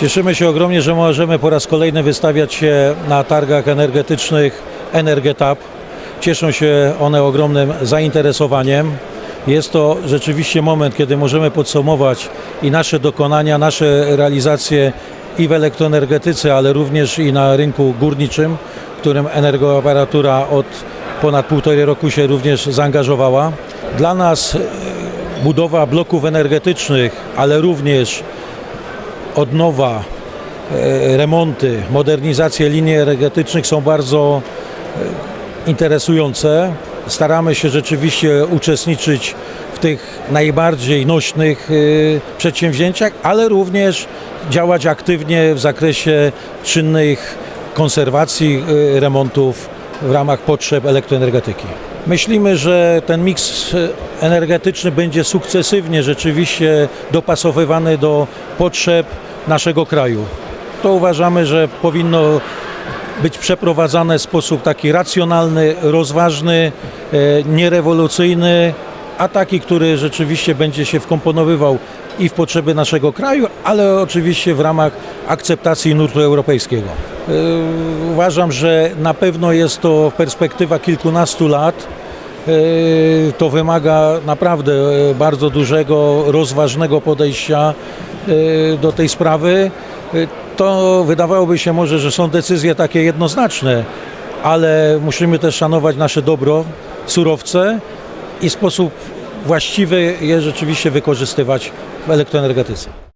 Cieszymy się ogromnie, że możemy po raz kolejny wystawiać się na targach energetycznych Energetap. Cieszą się one ogromnym zainteresowaniem. Jest to rzeczywiście moment, kiedy możemy podsumować i nasze dokonania, nasze realizacje i w elektroenergetyce, ale również i na rynku górniczym, w którym energoaparatura od ponad półtorej roku się również zaangażowała. Dla nas budowa bloków energetycznych, ale również odnowa, e, remonty, modernizacje linii energetycznych są bardzo e, interesujące. Staramy się rzeczywiście uczestniczyć w tych najbardziej nośnych e, przedsięwzięciach, ale również działać aktywnie w zakresie czynnych konserwacji, remontów w ramach potrzeb elektroenergetyki. Myślimy, że ten miks energetyczny będzie sukcesywnie rzeczywiście dopasowywany do potrzeb naszego kraju. To uważamy, że powinno być przeprowadzane w sposób taki racjonalny, rozważny, e, nierewolucyjny, a taki, który rzeczywiście będzie się wkomponowywał i w potrzeby naszego kraju, ale oczywiście w ramach akceptacji nurtu europejskiego. E, Uważam, że na pewno jest to perspektywa kilkunastu lat. E, To wymaga naprawdę e, bardzo dużego, rozważnego podejścia e, do tej sprawy. To wydawałoby się może, że są decyzje takie jednoznaczne, ale musimy też szanować nasze dobro, surowce i sposób właściwy je rzeczywiście wykorzystywać w elektroenergetyce.